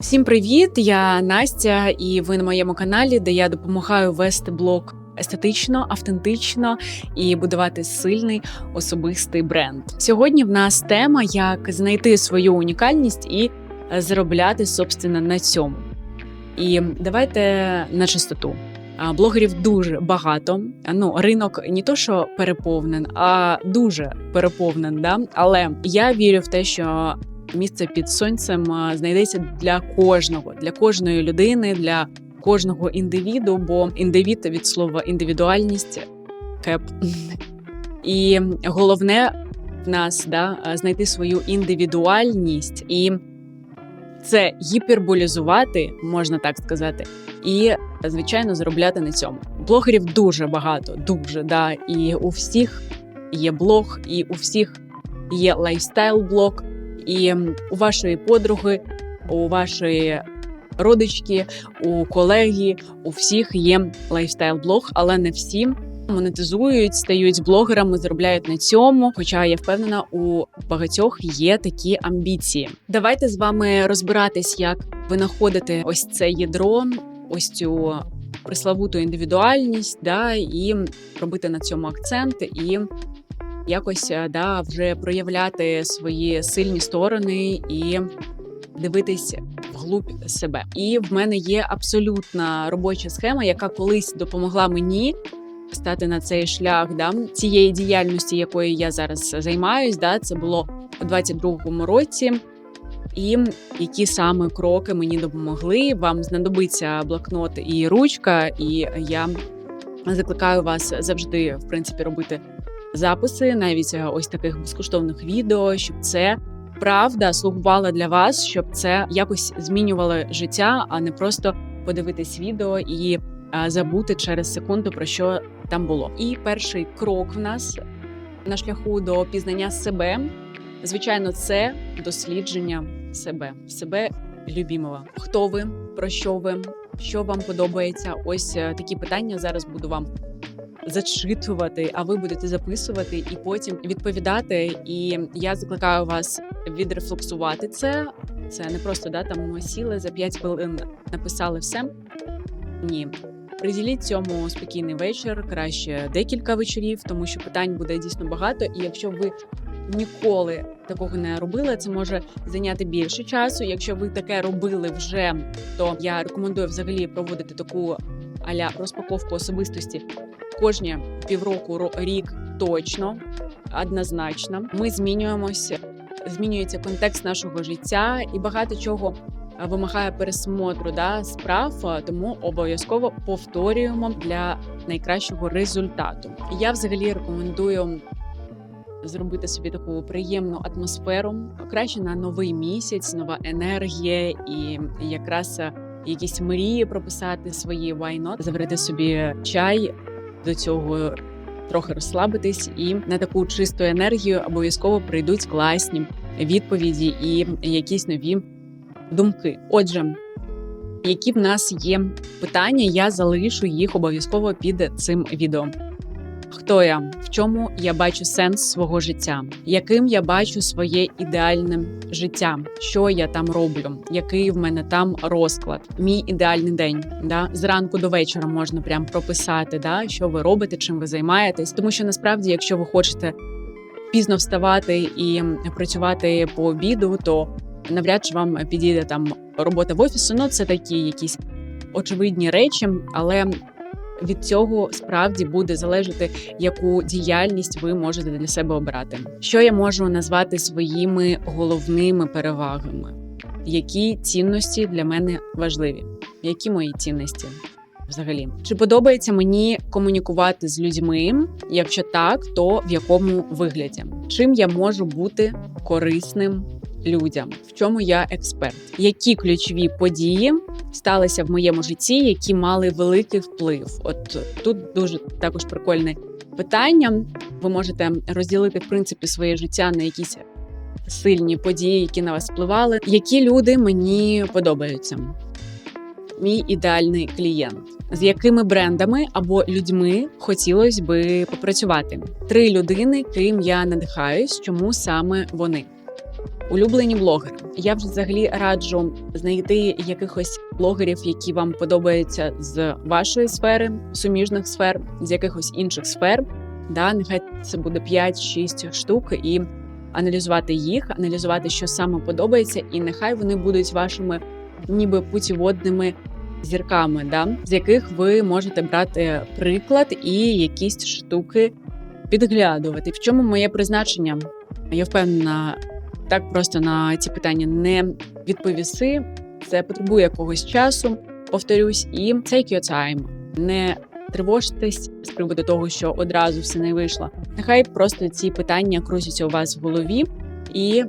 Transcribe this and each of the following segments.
Всім привіт! Я Настя, і ви на моєму каналі, де я допомагаю вести блог естетично, автентично і будувати сильний особистий бренд. Сьогодні в нас тема, як знайти свою унікальність і заробляти собственно на цьому. І давайте на чистоту. Блогерів дуже багато. Ну, ринок не то, що переповнен, а дуже переповнен. Да? Але я вірю в те, що місце під сонцем знайдеться для кожного, для кожної людини, для кожного індивіду, бо індивід від слова індивідуальність кеп. І головне в нас да, знайти свою індивідуальність і це гіперболізувати, можна так сказати, і звичайно заробляти на цьому. Блогерів дуже багато, дуже да. І у всіх є блог, і у всіх є лайфстайл-блог, і у вашої подруги, у вашої родички, у колеги, у всіх є лайфстайл-блог, але не всі. Монетизують, стають блогерами, заробляють на цьому. Хоча я впевнена, у багатьох є такі амбіції. Давайте з вами розбиратись, як ви знаходите ось це ядро, ось цю приславуту індивідуальність, да, і робити на цьому акцент, і якось да, вже проявляти свої сильні сторони і дивитись вглубь себе. І в мене є абсолютна робоча схема, яка колись допомогла мені. Стати на цей шлях да, цієї діяльності, якою я зараз займаюсь, да, це було у 22-му році. І які саме кроки мені допомогли. Вам знадобиться блокнот і ручка, і я закликаю вас завжди, в принципі, робити записи, навіть ось таких безкоштовних відео, щоб це правда слугувала для вас, щоб це якось змінювало життя, а не просто подивитись відео і забути через секунду про що там було. І перший крок в нас на шляху до пізнання себе, звичайно, це дослідження себе, себе любімого. Хто ви, про що ви, що вам подобається? Ось е, такі питання зараз буду вам зачитувати, а ви будете записувати і потім відповідати. І я закликаю вас відрефлексувати це. Це не просто да там ми сіли за 5 хвилин, написали все. Ні. Приділіть цьому спокійний вечір, краще декілька вечорів, тому що питань буде дійсно багато. І якщо ви ніколи такого не робили, це може зайняти більше часу. Якщо ви таке робили вже, то я рекомендую взагалі проводити таку аля розпаковку особистості кожні півроку рік точно, однозначно. Ми змінюємося, змінюється контекст нашого життя і багато чого вимагає пересмотру да, справ, тому обов'язково повторюємо для найкращого результату. Я взагалі рекомендую. Зробити собі таку приємну атмосферу, краще на новий місяць, нова енергія, і якраз якісь мрії прописати свої why not, заварити собі чай до цього трохи розслабитись, і на таку чисту енергію обов'язково прийдуть класні відповіді і якісь нові думки. Отже, які в нас є питання, я залишу їх обов'язково під цим відео. Хто я? В чому я бачу сенс свого життя? Яким я бачу своє ідеальне життя? Що я там роблю? Який в мене там розклад? Мій ідеальний день. Да? Зранку до вечора можна прям прописати, да? що ви робите, чим ви займаєтесь. Тому що насправді, якщо ви хочете пізно вставати і працювати по обіду, то навряд чи вам підійде там робота в офісу. Ну це такі якісь очевидні речі, але від цього справді буде залежати, яку діяльність ви можете для себе обрати. Що я можу назвати своїми головними перевагами? Які цінності для мене важливі? Які мої цінності? Взагалі, чи подобається мені комунікувати з людьми? Якщо так, то в якому вигляді? Чим я можу бути корисним людям? В чому я експерт? Які ключові події сталися в моєму житті, які мали великий вплив? От тут дуже також прикольне питання. Ви можете розділити в принципі своє життя на якісь сильні події, які на вас впливали. Які люди мені подобаються? Мій ідеальний клієнт, з якими брендами або людьми хотілося би попрацювати. Три людини, ким я надихаюсь, чому саме вони. Улюблені блогери. Я вже взагалі раджу знайти якихось блогерів, які вам подобаються з вашої сфери, суміжних сфер, з якихось інших сфер. Да, нехай це буде 5-6 штук, і аналізувати їх, аналізувати, що саме подобається, і нехай вони будуть вашими ніби путіводними зірками, да, з яких ви можете брати приклад і якісь штуки підглядувати. В чому моє призначення? Я впевнена, так просто на ці питання не відповіси. Це потребує якогось часу, повторюсь, і take your time. Не тривожтесь з приводу того, що одразу все не вийшло. Нехай просто ці питання крутяться у вас в голові, і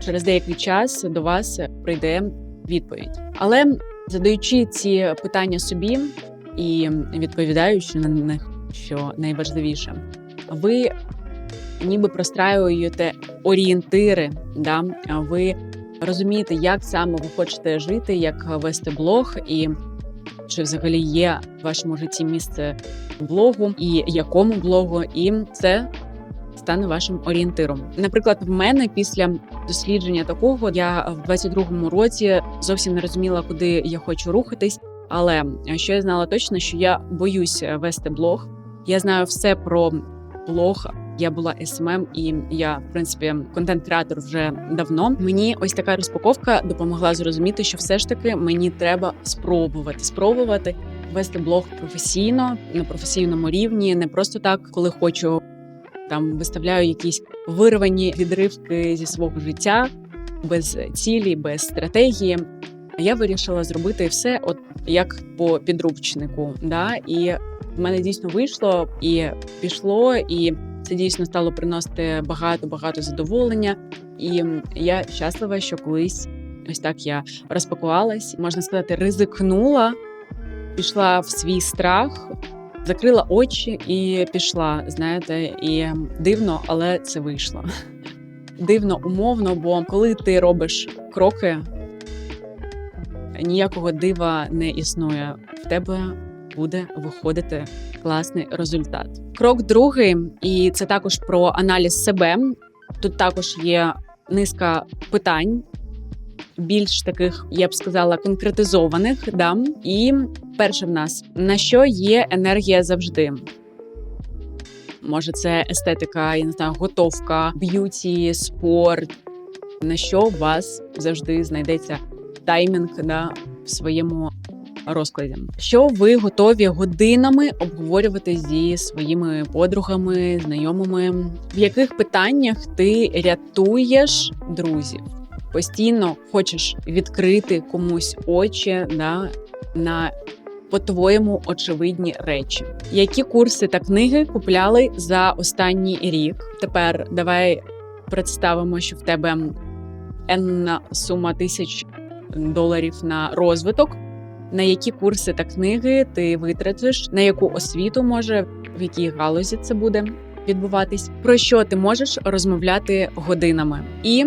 через деякий час до вас прийде відповідь. Але задаючи ці питання собі і відповідаючи на них, що найважливіше, ви ніби простраюєте орієнтири. Да? Ви розумієте, як саме ви хочете жити, як вести блог, і чи взагалі є в вашому житті місце блогу, і якому блогу, і це стане вашим орієнтиром. Наприклад, в мене після дослідження такого я в 22-му році зовсім не розуміла, куди я хочу рухатись. Але що я знала точно, що я боюсь вести блог. Я знаю все про блог. Я була СММ і я, в принципі, контент-креатор вже давно. Мені ось така розпаковка допомогла зрозуміти, що все ж таки мені треба спробувати спробувати вести блог професійно на професійному рівні, не просто так, коли хочу там виставляю якісь вирвані відривки зі свого життя без цілі, без стратегії. Я вирішила зробити все, от як по підручнику. Да? І в мене дійсно вийшло і пішло, і це дійсно стало приносити багато багато задоволення. І я щаслива, що колись ось так я розпакувалась, можна сказати, ризикнула, пішла в свій страх, закрила очі і пішла. Знаєте, і дивно, але це вийшло. Дивно, умовно, бо коли ти робиш кроки, ніякого дива не існує. В тебе буде виходити класний результат. Крок другий, і це також про аналіз себе. Тут також є низка питань, більш таких, я б сказала, конкретизованих. Да? І перше в нас на що є енергія завжди. Може, це естетика, я не знаю, готовка, б'юті, спорт. На що у вас завжди знайдеться таймінг да, в своєму розкладі? Що ви готові годинами обговорювати зі своїми подругами, знайомими? В яких питаннях ти рятуєш друзів? Постійно хочеш відкрити комусь очі да, на по-твоєму очевидні речі. Які курси та книги купляли за останній рік? Тепер давай представимо, що в тебе енна сума тисяч доларів на розвиток. На які курси та книги ти витратиш, на яку освіту може в якій галузі це буде відбуватись, про що ти можеш розмовляти годинами і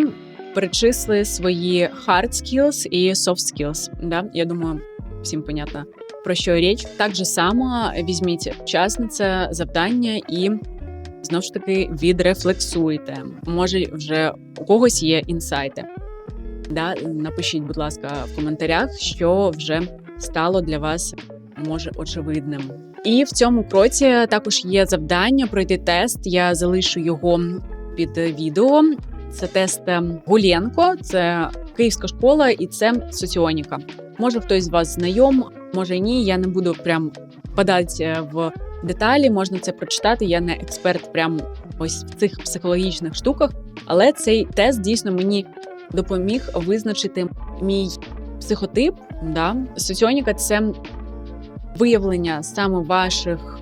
перечисли свої hard skills і soft skills. Да? Я думаю, всім понятно про що річ. Так же само візьміть час на це завдання і знову ж таки відрефлексуйте. Може, вже у когось є інсайти. Да? Напишіть, будь ласка, в коментарях, що вже стало для вас може очевидним. І в цьому кроці також є завдання пройти тест. Я залишу його під відео. Це тест Гуленко, це київська школа, і це соціоніка. Може, хтось з вас знайом, може ні. Я не буду прям подати в деталі. Можна це прочитати. Я не експерт, прям ось в цих психологічних штуках. Але цей тест дійсно мені допоміг визначити мій психотип. Да? Соціоніка це виявлення саме ваших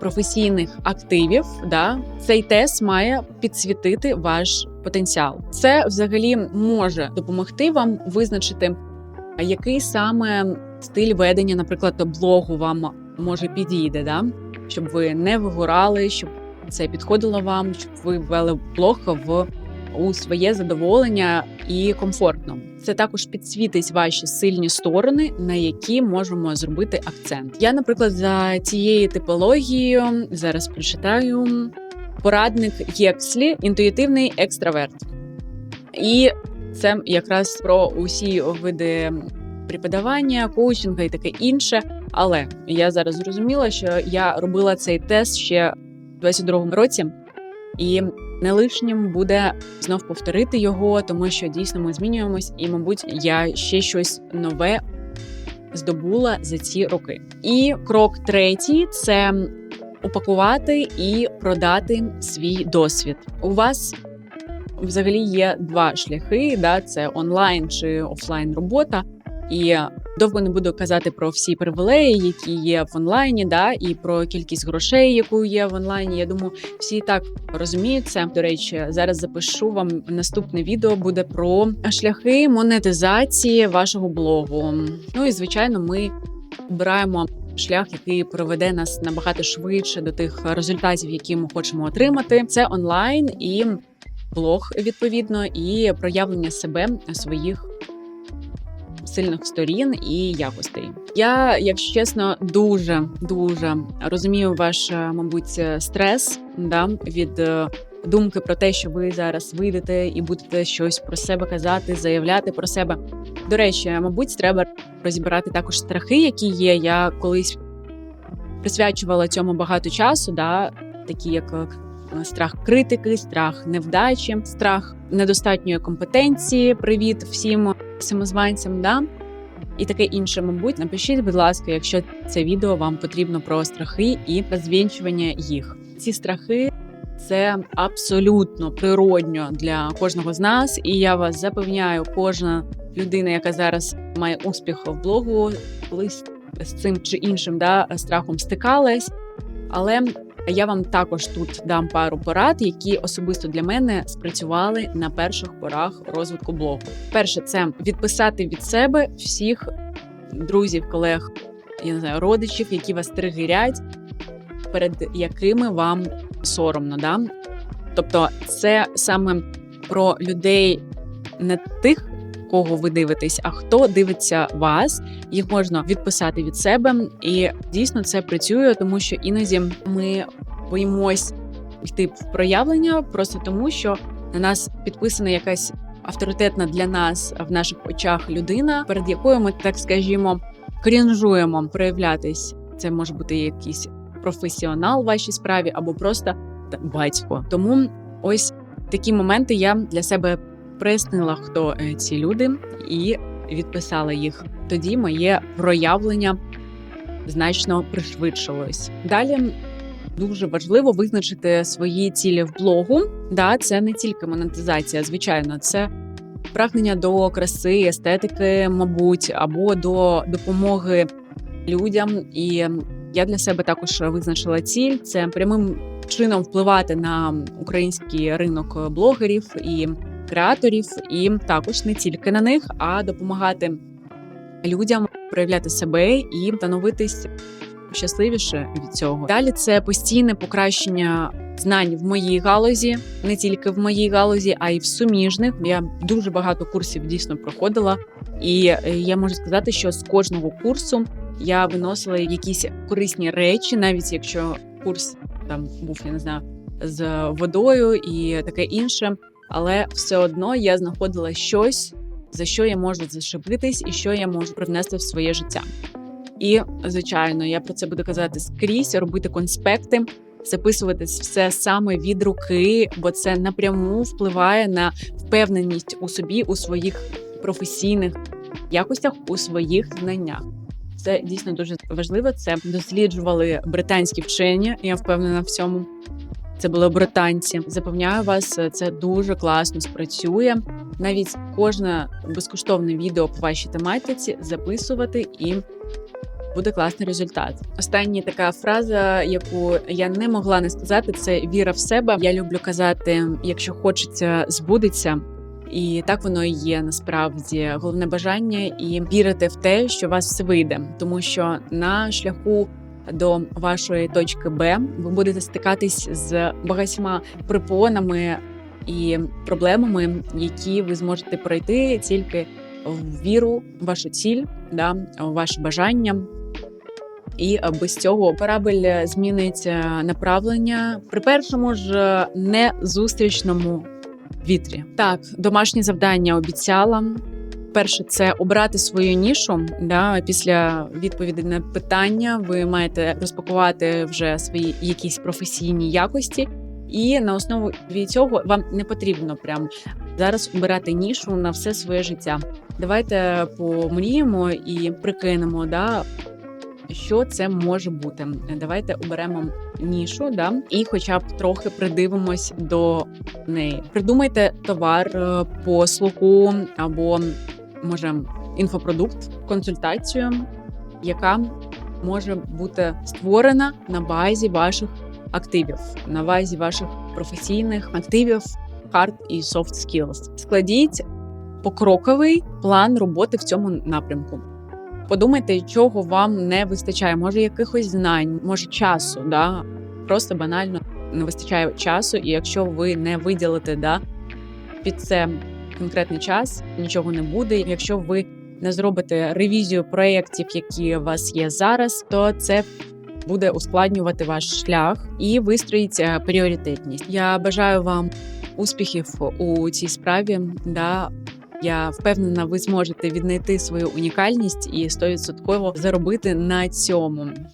професійних активів. Да? Цей тест має підсвітити ваш потенціал. Це взагалі може допомогти вам визначити, який саме стиль ведення, наприклад, блогу вам може підійде, да? щоб ви не вигорали, щоб це підходило вам, щоб ви вели блог в у своє задоволення і комфортно. Це також підсвітить ваші сильні сторони, на які можемо зробити акцент. Я, наприклад, за цією типологією зараз прочитаю порадник Єкслі інтуїтивний екстраверт. І це якраз про усі види преподавання, коучинга і таке інше. Але я зараз зрозуміла, що я робила цей тест ще в 22-му році, і не лишнім буде знов повторити його, тому що дійсно ми змінюємось, і, мабуть, я ще щось нове здобула за ці роки. І крок третій це упакувати і продати свій досвід. У вас взагалі є два шляхи: да, це онлайн чи офлайн робота. І довго не буду казати про всі привілеї, які є в онлайні, да, і про кількість грошей, яку є в онлайні. Я думаю, всі так розуміють це. До речі, зараз запишу вам наступне відео буде про шляхи монетизації вашого блогу. Ну і звичайно, ми обираємо шлях, який проведе нас набагато швидше до тих результатів, які ми хочемо отримати. Це онлайн і блог відповідно, і проявлення себе своїх сильних сторін і якостей. Я, якщо чесно, дуже дуже розумію ваш, е, мабуть, стрес да, від е, думки про те, що ви зараз вийдете і будете щось про себе казати, заявляти про себе. До речі, мабуть, треба розібрати також страхи, які є. Я колись присвячувала цьому багато часу, да, такі як е, страх критики, страх невдачі, страх недостатньої компетенції. Привіт всім самозванцям, да і таке інше. Мабуть, напишіть, будь ласка, якщо це відео вам потрібно про страхи і розвінчування їх. Ці страхи. Це абсолютно природньо для кожного з нас, і я вас запевняю, кожна людина, яка зараз має успіх в блогу, колись з цим чи іншим да, страхом стикалась. Але я вам також тут дам пару порад, які особисто для мене спрацювали на перших порах розвитку блогу. Перше, це відписати від себе всіх друзів, колег, я не знаю, родичів, які вас тригерять, перед якими вам соромно. Да? Тобто, це саме про людей не тих. Кого ви дивитесь, а хто дивиться вас, їх можна відписати від себе, і дійсно це працює, тому що іноді ми боїмось йти в проявлення, просто тому що на нас підписана якась авторитетна для нас в наших очах людина, перед якою ми так скажімо крінжуємо проявлятись. Це може бути якийсь професіонал в вашій справі або просто батько. Тому ось такі моменти я для себе прояснила, хто е, ці люди, і відписала їх. Тоді моє проявлення значно пришвидшилось. Далі дуже важливо визначити свої цілі в блогу. Да, це не тільки монетизація, звичайно, це прагнення до краси, естетики, мабуть, або до допомоги людям. І я для себе також визначила ціль це прямим чином впливати на український ринок блогерів і креаторів, і також не тільки на них, а допомагати людям проявляти себе і становитись щасливіше від цього. Далі це постійне покращення знань в моїй галузі, не тільки в моїй галузі, а й в суміжних. Я дуже багато курсів дійсно проходила, і е, я можу сказати, що з кожного курсу я виносила якісь корисні речі, навіть якщо курс там був, я не знаю, з водою і таке інше. Але все одно я знаходила щось, за що я можу зашипитись і що я можу привнести в своє життя. І, звичайно, я про це буду казати скрізь, робити конспекти, записувати все саме від руки, бо це напряму впливає на впевненість у собі, у своїх професійних якостях, у своїх знаннях. Це дійсно дуже важливо. Це досліджували британські вчені. Я впевнена в цьому. Це були британці. Запевняю вас, це дуже класно спрацює. Навіть кожне безкоштовне відео по вашій тематиці записувати і буде класний результат. Остання така фраза, яку я не могла не сказати, це віра в себе. Я люблю казати: якщо хочеться, збудеться. І так воно і є насправді головне бажання і вірити в те, що у вас все вийде, тому що на шляху до вашої точки Б ви будете стикатись з багатьма препонами і проблемами, які ви зможете пройти тільки в віру, вашу ціль, да, ваше бажання і без цього корабель змінить направлення при першому ж е, незустрічному вітрі. Так, домашнє завдання обіцяла. Перше, це обрати свою нішу. Да, після відповіді на питання ви маєте розпакувати вже свої якісь професійні якості. І на основі цього вам не потрібно прям зараз обирати нішу на все своє життя. Давайте помріємо і прикинемо, да, що це може бути. Давайте оберемо нішу, да, і хоча б трохи придивимось до неї. Придумайте товар, е, послугу або може інфопродукт, консультацію, яка може бути створена на базі ваших активів, на базі ваших професійних активів, hard і soft skills. Складіть покроковий план роботи в цьому напрямку. Подумайте, чого вам не вистачає. Може, якихось знань, може часу, да? просто банально не вистачає часу, і якщо ви не виділите да, під це конкретний час, нічого не буде. Якщо ви не зробите ревізію проєктів, які у вас є зараз, то це буде ускладнювати ваш шлях і вистроїть е, пріоритетність. Я бажаю вам успіхів у цій справі. Да. Я впевнена, ви зможете віднайти свою унікальність і 100% заробити на цьому.